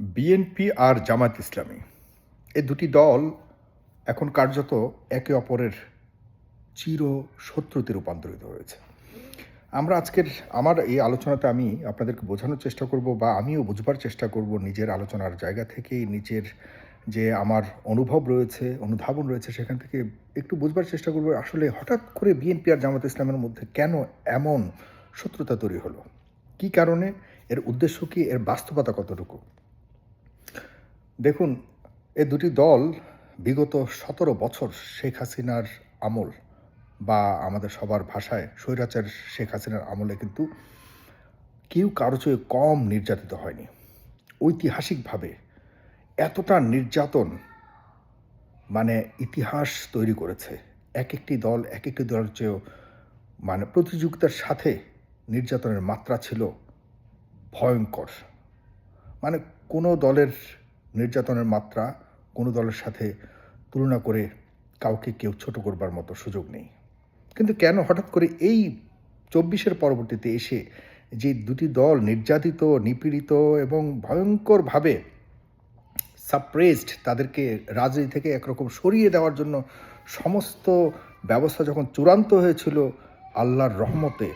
BNP আর জামাত ইসলামী। এই দুটি দল এখন কার্যত একে অপরের চির শত্রুতে রূপান্তরিত হয়েছে। আমরা আজকের, আমার এই আলোচনাতে আমি আপনাদেরকে বোঝানোর চেষ্টা করব বা আমিও বুঝবার চেষ্টা করব নিজের আলোচনার জায়গা থেকেই, নিজের যে আমার অনুভব রয়েছে, অনুধাবন রয়েছে সেখান থেকে একটু বুঝবার চেষ্টা করব, আসলে হঠাৎ করে বিএনপি আর জামাত ইসলামের মধ্যে কেন এমন শত্রুতা তৈরি হলো? কি কারণে? এর উদ্দেশ্য কি? এর বাস্তবতা কতটুকু? দেখুন, এ দুটি দল বিগত সতেরো বছর শেখ হাসিনার আমল বা আমাদের সবার ভাষায় স্বৈরাচার শেখ হাসিনার আমলে কিন্তু কেউ কারও চেয়ে কম নির্যাতিত হয়নি। ঐতিহাসিকভাবে এতটা নির্যাতন মানে ইতিহাস তৈরি করেছে। এক একটি দল, এক একটি দলের চেয়েও মানে প্রতিযোগিতার সাথে নির্যাতনের মাত্রা ছিল ভয়ঙ্কর। মানে কোনো দলের নির্যাতনের মাত্রা কোনো দলের সাথে তুলনা করে কাউকে কেউ ছোট করবার মতো সুযোগ নেই। কিন্তু কেন হঠাৎ করে এই চব্বিশের পরবর্তীতে এসে যে দুটি দল নির্যাতিত, নিপীড়িত এবং ভয়ঙ্করভাবে সাপ্রেসড তাদেরকে রাজনীতি থেকে একরকম সরিয়ে দেওয়ার জন্য সমস্ত ব্যবস্থা যখন চূড়ান্ত হয়েছিল, আল্লাহর রহমতে,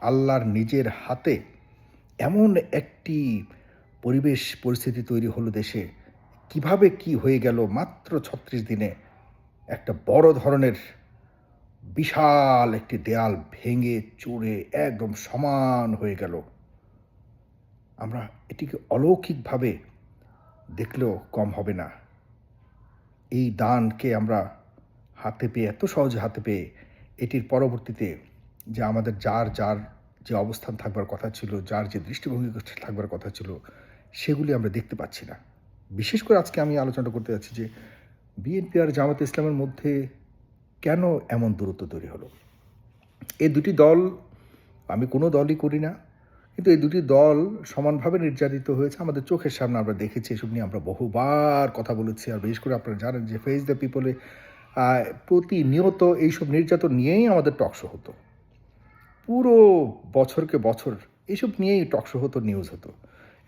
আল্লাহর নিজের হাতে এমন একটি পরিবেশ, পরিস্থিতি তৈরি হলো দেশে। কীভাবে কি হয়ে গেল মাত্র ছত্রিশ দিনে? একটা বড় ধরনের বিশাল একটি দেয়াল ভেঙে চুড়ে একদম সমান হয়ে গেল। আমরা এটিকে অলৌকিকভাবে দেখলেও কম হবে না। এই দানকে আমরা হাতে পেয়ে, এত সহজে হাতে পেয়ে এটির পরবর্তীতে যে আমাদের যার যার যে অবস্থান থাকবার কথা ছিল, যার যে দৃষ্টিভঙ্গি থাকবার কথা ছিল সেগুলি আমরা দেখতে পাচ্ছি না। বিশেষ করে আজকে আমি আলোচনা করতে যাচ্ছি যে বিএনপি আর জামাত ইসলামের মধ্যে কেন এমন দূরত্ব তৈরি হলো? এই দুটি দল, আমি কোনো দলই করি না, কিন্তু এই দুটি দল সমানভাবে নির্যাতিত হয়েছে। আমাদের চোখের সামনে আমরা দেখেছি, এসব নিয়ে আমরা বহুবার কথা বলেছি। আর বিশেষ করে আপনারা জানেন যে ফেস দ্য পিপলে প্রতিনিয়ত এইসব নির্যাতন নিয়েই আমাদের টকশো হতো। পুরো বছরকে বছর এইসব নিয়েই টকশো হতো নিউজ হতো।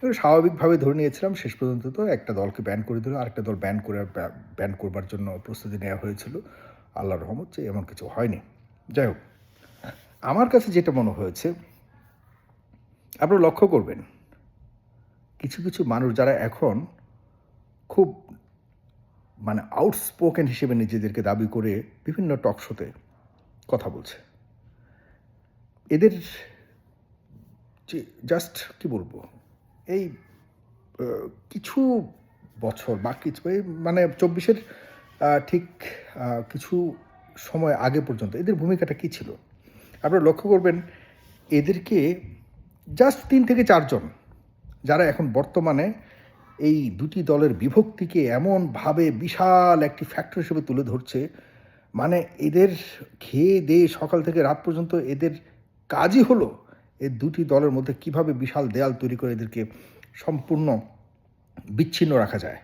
এবার স্বাভাবিকভাবে ধরে নিয়েছিলাম, শেষ পর্যন্ত তো একটা দলকে ব্যান করে দিল, আরেকটা দল ব্যান করে ব্যান করবার জন্য প্রস্তুতি নেওয়া হয়েছিল। আল্লাহ রহমত যে এমন কিছু হয়নি। যাই হোক, আমার কাছে যেটা মনে হয়েছে, আপনারা লক্ষ্য করবেন, কিছু কিছু মানুষ যারা এখন খুব মানে আউটস্পোকেন হিসেবে নিজেদেরকে দাবি করে বিভিন্ন টক শোতে কথা বলছে। এদের যে জাস্ট কি বলব? এই কিছু বছর বা কিছু মানে চব্বিশের ঠিক কিছু সময় আগে পর্যন্ত এদের ভূমিকাটা কী ছিল? আপনারা লক্ষ্য করবেন, এদেরকে জাস্ট তিন থেকে চারজন, যারা এখন বর্তমানে এই দুটি দলের বিভক্তিকে এমনভাবে বিশাল একটি ফ্যাক্টর হিসেবে তুলে ধরছে মানে এদের খেয়ে দিয়ে সকাল থেকে রাত পর্যন্ত এদের কাজই হলো এই দুটি দলের মধ্যে কীভাবে বিশাল দেয়াল তৈরি করে এদেরকে সম্পূর্ণ বিচ্ছিন্ন রাখা যায়?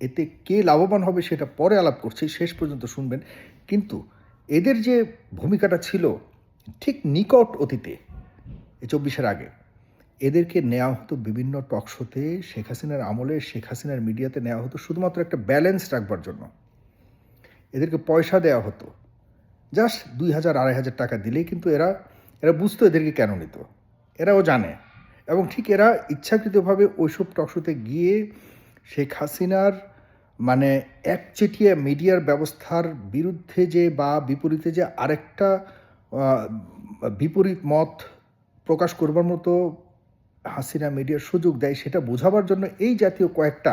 এতে কে লাভবান হবে সেটা পরে আলাপ করছি, শেষ পর্যন্ত শুনবেন। কিন্তু এদের যে ভূমিকাটা ছিল ঠিক নিকট অতীতে এই চব্বিশের আগে, এদেরকে নেওয়া হতো বিভিন্ন টক শোতে, শেখ হাসিনার আমলে, শেখ হাসিনার মিডিয়াতে নেওয়া হতো শুধুমাত্র একটা ব্যালেন্স রাখবার জন্য। এদেরকে পয়সা দেওয়া হতো। জাস্ট দুই হাজার, আড়াই হাজার টাকা দিলেই কিন্তু এরা এরা বুঝতো এদেরকে কেন নিত। এরাও জানে। এবং ঠিক এরা ইচ্ছাকৃতভাবে ওইসব টকশোতে গিয়ে শেখ হাসিনার মানে একচেটিয়া মিডিয়ার ব্যবস্থার বিরুদ্ধে যে বা বিপরীতে যে আরেকটা বিপরীত মত প্রকাশ করবার মতো হাসিনা মিডিয়ার সুযোগ দেয় সেটা বোঝাবার জন্য এই জাতীয় কয়েকটা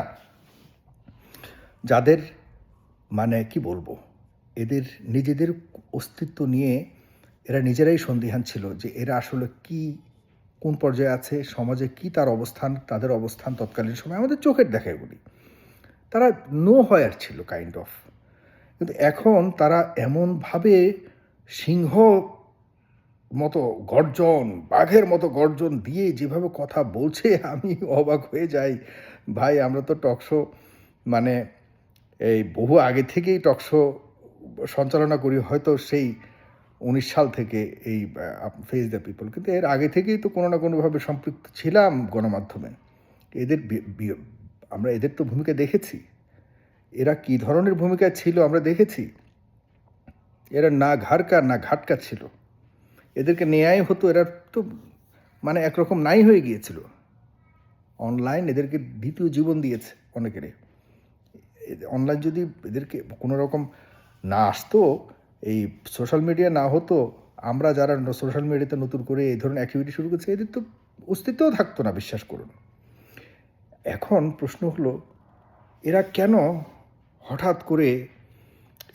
যাদের মানে কি বলব, এদের নিজেদের অস্তিত্ব নিয়ে এরা নিজেরাই সন্দিহান ছিল যে এরা আসলে কি কোন পর্যায়ে আছে, সমাজে কি তার অবস্থান, তাদের অবস্থান তৎকালীন সময় আমাদের চোখের দেখা এগুলি তারা নো হয়ার ছিল কাইন্ড অফ কিন্তু এখন তারা এমনভাবে সিংহ মতো গর্জন, বাঘের মতো গর্জন দিয়ে যেভাবে কথা বলছে, আমি অবাক হয়ে যাই। ভাই, আমরা তো টকশো মানে এই বহু আগে থেকেই টকশো সঞ্চালনা করি, হয়তো সেই উনিশ সাল থেকে এই ফেস দ্য পিপল কিন্তু এর আগে থেকেই তো কোনো না কোনোভাবে সম্পৃক্ত ছিলাম গণমাধ্যমে। এদের আমরা এদের তো ভূমিকা দেখেছি। এরা কি ধরনের ভূমিকা ছিল আমরা দেখেছি। এরা না ঘাড়কা না ঘাটকা ছিল। এদেরকে নেয়াই হতো, এরা তো মানে একরকম নাই হয়ে গিয়েছিল। অনলাইন এদেরকে দ্বিতীয় জীবন দিয়েছে অনেকেরই। অনলাইন যদি এদেরকে কোনো রকম না আসতো এই সোশ্যাল মিডিয়া না হতো, আমরা যারা সোশ্যাল মিডিয়াতে নতুন করে এই ধরনের অ্যাক্টিভিটি শুরু করছে, এদের তো অস্তিত্বও থাকতো না, বিশ্বাস করুন। এখন প্রশ্ন হলো, এরা কেন হঠাৎ করে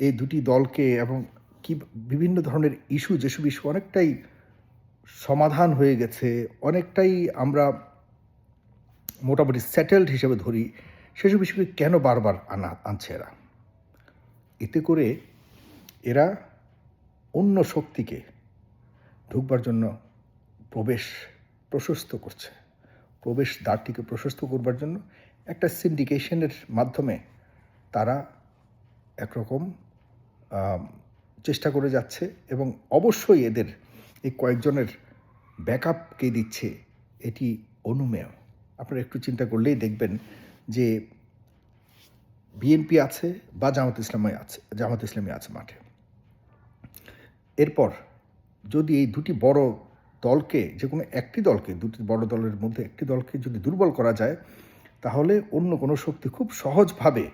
এই দুটি দলকে এবং কি বিভিন্ন ধরনের ইস্যু যেসব ইস্যু অনেকটাই সমাধান হয়ে গেছে, অনেকটাই আমরা মোটামুটি সেটেলড হিসেবে ধরি, সেসব ইস্যুকে কেন বারবার আনা, আনছে এরা? এতে করে এরা অন্য শক্তিকে ঢুকবার জন্য প্রবেশ প্রশস্ত করছে। প্রবেশ দ্বারটিকে প্রশস্ত করবার জন্য একটা সিন্ডিকেশনের মাধ্যমে তারা একরকম চেষ্টা করে যাচ্ছে এবং অবশ্যই এদের এই কয়েকজনের ব্যাকআপ কে দিচ্ছে এটি অনুমেয়। আপনারা একটু চিন্তা করলেই দেখবেন যে বিএনপি আছে বা জামাত ইসলামী আছে, জামাত ইসলামী আছে মাঠে। এরপর যদি এই দুটি বড় দলকে, যে কোনো একটি দলকে, দুটি বড় দলের মধ্যে একটি দলকে যদি দুর্বল করা যায়, তাহলে অন্য কোনো শক্তি খুব সহজভাবে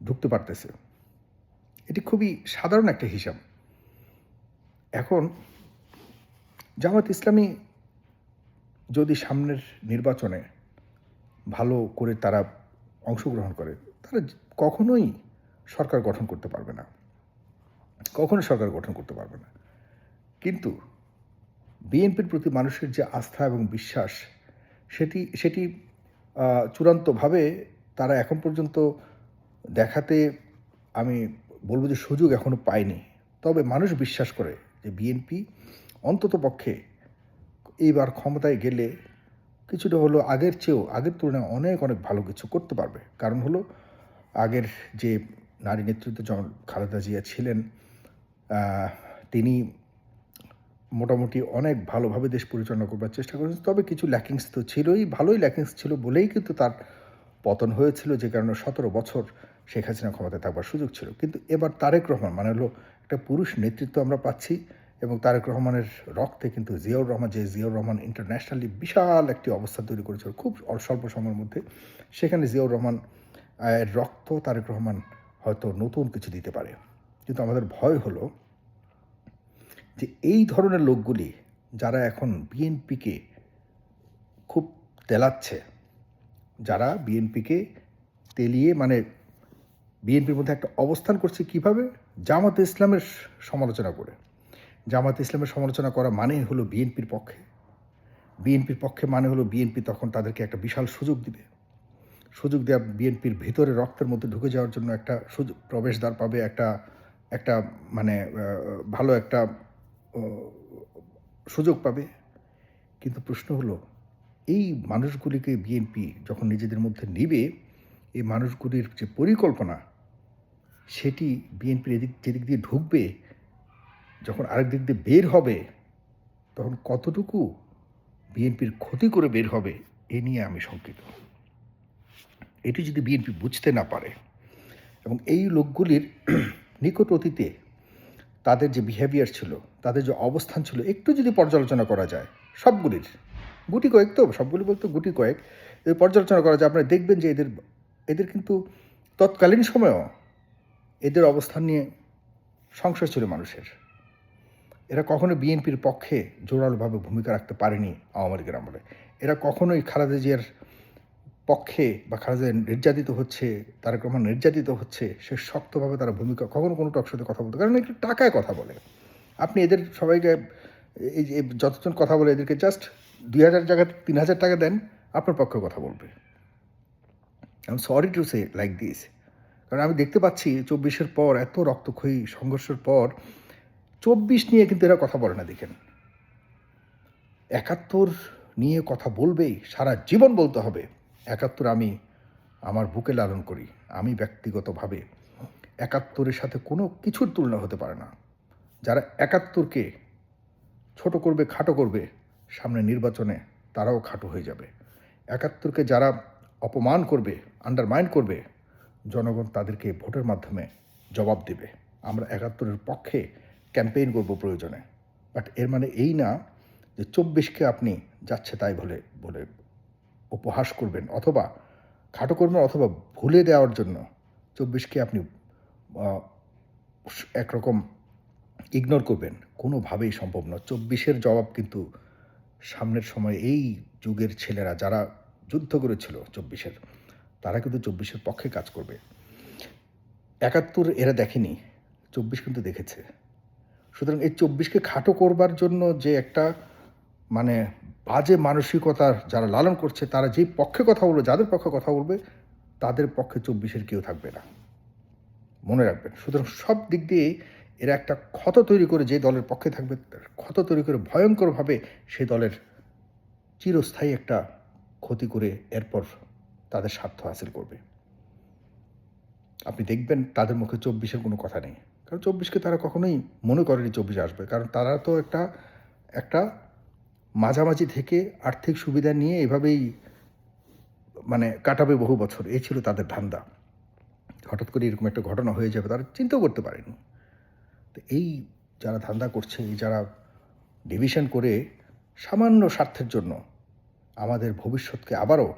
ঢুকতে পারতেছে। এটি খুবই সাধারণ একটা হিসাব। এখন জামাত ইসলামী যদি সামনের নির্বাচনে ভালো করে তারা অংশগ্রহণ করে তারা কখনোই সরকার গঠন করতে পারবে না। কখনো সরকার গঠন করতে পারবে না। কিন্তু বিএনপির প্রতি মানুষের যে আস্থা এবং বিশ্বাস, সেটি সেটি চূড়ান্তভাবে তারা এখন পর্যন্ত দেখাতে আমি বলব যে সুযোগ এখনও পায়নি। তবে মানুষ বিশ্বাস করে যে বিএনপি অন্তত পক্ষে এইবার ক্ষমতায় গেলে কিছুটা হলো আগের চেয়েও, আগের তুলনায় অনেক অনেক ভালো কিছু করতে পারবে। কারণ হলো আগের যে নারী নেতৃত্ব, যেমন খালেদা জিয়া ছিলেন তিনি মোটামুটি অনেক ভালোভাবে দেশ পরিচালনা করবার চেষ্টা করেছেন। তবে কিছু ল্যাকিংস তো ছিলই, ভালোই ল্যাকিংস ছিল বলেই কিন্তু তার পতন হয়েছিল, যে কারণে সতেরো বছর শেখ হাসিনা ক্ষমতায় থাকবার সুযোগ ছিল। কিন্তু এবার তারেক রহমান মানে হলো একটা পুরুষ নেতৃত্ব আমরা পাচ্ছি এবং তারেক রহমানের রক্তে কিন্তু জিয়াউর রহমান, যে জিয়াউর রহমান ইন্টারন্যাশনালি বিশাল একটি অবস্থা তৈরি করেছিল খুব স্বল্প সময়ের মধ্যে, সেখানে জিয়াউর রহমান রক্ত তারেক রহমান হয়তো নতুন কিছু দিতে পারে। কিন্তু আমাদের ভয় হলো যে এই ধরনের লোকগুলি যারা এখন বিএনপিকে খুব তেলাচ্ছে, যারা বিএনপিকে তেলিয়ে মানে বিএনপির মধ্যে একটা অবস্থান করছে কীভাবে? জামাত ইসলামের সমালোচনা করে। জামাত ইসলামের সমালোচনা করা মানে হলো বিএনপির পক্ষে। বিএনপির পক্ষে মানে হলো বিএনপি তখন তাদেরকে একটা বিশাল সুযোগ দিবে। সুযোগ দেওয়া বিএনপির ভিতরে রক্তের মধ্যে ঢুকে যাওয়ার জন্য একটা সুযোগ, প্রবেশদ্বার পাবে, একটা একটা মানে ভালো একটা সুযোগ পাবে। কিন্তু প্রশ্ন হলো, এই মানুষগুলিকে বিএনপি যখন নিজেদের মধ্যে নিবে, এই মানুষগুলির যে পরিকল্পনা, সেটি বিএনপির এদিক, যেদিক দিয়ে ঢুকবে, যখন আরেক দিক দিয়ে বের হবে, তখন কতটুকু বিএনপির ক্ষতি করে বের হবে, এ নিয়ে আমি শঙ্কিত। এটি যদি বিএনপি বুঝতে না পারে, এবং এই লোকগুলির নিকট অতীতে তাদের যে বিহেভিয়ার ছিল, তাদের যে অবস্থান ছিল, একটু যদি পর্যালোচনা করা যায়, সবগুলির গুটি কয়েক তো, সবগুলি বলতে গুটি কয়েক যদি পর্যালোচনা করা যায়, আপনারা দেখবেন যে এদের এদের কিন্তু তৎকালীন সময়েও এদের অবস্থান নিয়ে সংশয় ছিল মানুষের। এরা কখনো বিএনপির পক্ষে জোরালোভাবে ভূমিকা রাখতে পারেনি আওয়ামী লীগের আমলে। এরা কখনোই খালেদা জিয়ার পক্ষে বা খালেদা নির্যাতিত হচ্ছে, তারেক রহমান নির্যাতিত হচ্ছে, সে শক্তভাবে তারা ভূমিকা কখনো কোনো টক সাথে কথা বলতে কারণ একটু টাকায় কথা বলে। আপনি এদের সবাইকে এই যে যতজন কথা বলে এদেরকে জাস্ট দুই হাজার জায়গায় তিন হাজার টাকা দেন, আপনার পক্ষে কথা বলবে। I sorry to say like this কারণ আমি দেখতে পাচ্ছি চব্বিশের পর, এত রক্তক্ষয়ী সংঘর্ষের পর, চব্বিশ নিয়ে কিন্তু এরা কথা বলে না, দেখেন। একাত্তর নিয়ে কথা বলবেই, সারা জীবন বলতে হবে। একাত্তর আমি আমার বুকে লালন করি। আমি ব্যক্তিগতভাবে একাত্তরের সাথে কোনো কিছুর তুলনা হতে পারে না। যারা একাত্তরকে ছোট করবে, খাটো করবে, সামনে নির্বাচনে তারাও খাটো হয়ে যাবে। একাত্তরকে যারা অপমান করবে আন্ডারমাইন করবে, জনগণ তাদেরকে ভোটের মাধ্যমে জবাব দেবে। আমরা একাত্তরের পক্ষে ক্যাম্পেইন করব প্রয়োজনে। বাট এর মানে এই না যে চব্বিশকে আপনি যাচ্ছে তাই বলে বলে উপহাস করবেন অথবা খাটো করবেন অথবা ভুলে দেওয়ার জন্য চব্বিশকে আপনি একরকম ইগনোর করবেন। কোনোভাবেই সম্ভব নয়। চব্বিশের জবাব কিন্তু সামনের সময় এই যুগের ছেলেরা যারা যুদ্ধ করেছিল চব্বিশের, তারা কিন্তু চব্বিশের পক্ষে কাজ করবে। একাত্তর এরা দেখেনি, চব্বিশ কিন্তু দেখেছে। সুতরাং এই চব্বিশকে খাটো করবার জন্য যে একটা মানে বাজে মানসিকতার যারা লালন করছে, তারা যেই পক্ষে কথা বলবে, যাদের পক্ষে কথা বলবে, তাদের পক্ষে চব্বিশের কেউ থাকবে না। মনে রাখবেন, সুতরাং সব দিক দিয়ে এরা একটা ক্ষত তৈরি করে যে দলের পক্ষে থাকবে ক্ষত তৈরি করে ভয়ঙ্করভাবে সেই দলের চিরস্থায়ী একটা ক্ষতি করে এরপর তাদের স্বার্থ হাসিল করবে। আপনি দেখবেন তাদের মুখে চব্বিশের কোনো কথা নেই। কারণ চব্বিশকে তারা কখনোই মনে করেনি চব্বিশে আসবে। কারণ তারা তো একটা একটা মাঝামাঝি থেকে আর্থিক সুবিধা নিয়ে এভাবেই মানে কাটাবে বহু বছর। এই ছিল তাদের ধান্দা। হঠাৎ করে এরকম একটা ঘটনা হয়ে যাবে, তারা চিন্তাও করতে পারেনি। তো এই যারা ধান্দা করছে, এই যারা ডিভিশন করে সামান্য স্বার্থের জন্য আমাদের ভবিষ্যৎকে আবারও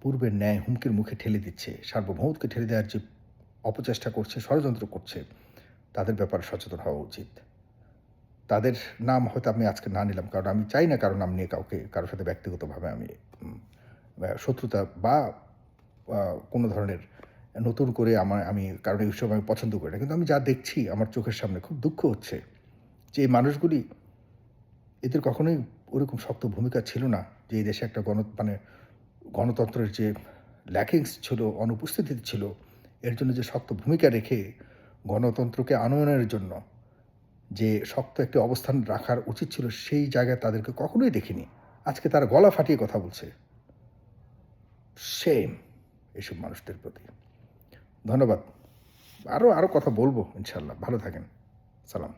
পূর্বের ন্যায় হুমকির মুখে ঠেলে দিচ্ছে, সার্বভৌমত্বকে ঠেলে দেওয়ার যে অপচেষ্টা করছে, ষড়যন্ত্র করছে, তাদের ব্যাপারে সচেতন হওয়া উচিত। তাদের নাম হয়তো আমি আজকে না নিলাম, কারণ আমি চাই না কারও নাম নিয়ে কাউকে কারোর সাথে ব্যক্তিগতভাবে আমি শত্রুতা বা কোনো ধরনের নতুন করে আমার, আমি কারণ এই উৎসব আমি পছন্দ করি না। কিন্তু আমি যা দেখছি আমার চোখের সামনে খুব দুঃখ হচ্ছে যে এই মানুষগুলি এদের কখনোই ওরকম শক্ত ভূমিকা ছিল না, যে এই দেশে একটা গণ মানে গণতন্ত্রের যে ল্যাকিংস ছিল, অনুপস্থিতি ছিল, এর জন্য যে শক্ত ভূমিকা রেখে গণতন্ত্রকে আনয়নের জন্য যে শক্ত একটি অবস্থান রাখার উচিত ছিল সেই জায়গায় তাদেরকে কখনোই দেখিনি। আজকে তারা গলা ফাটিয়ে কথা বলছে। সেম এসব মানুষদের প্রতি। ধন্যবাদ। আরও আরও কথা বলব ইনশাল্লাহ ভালো থাকেন। সালাম।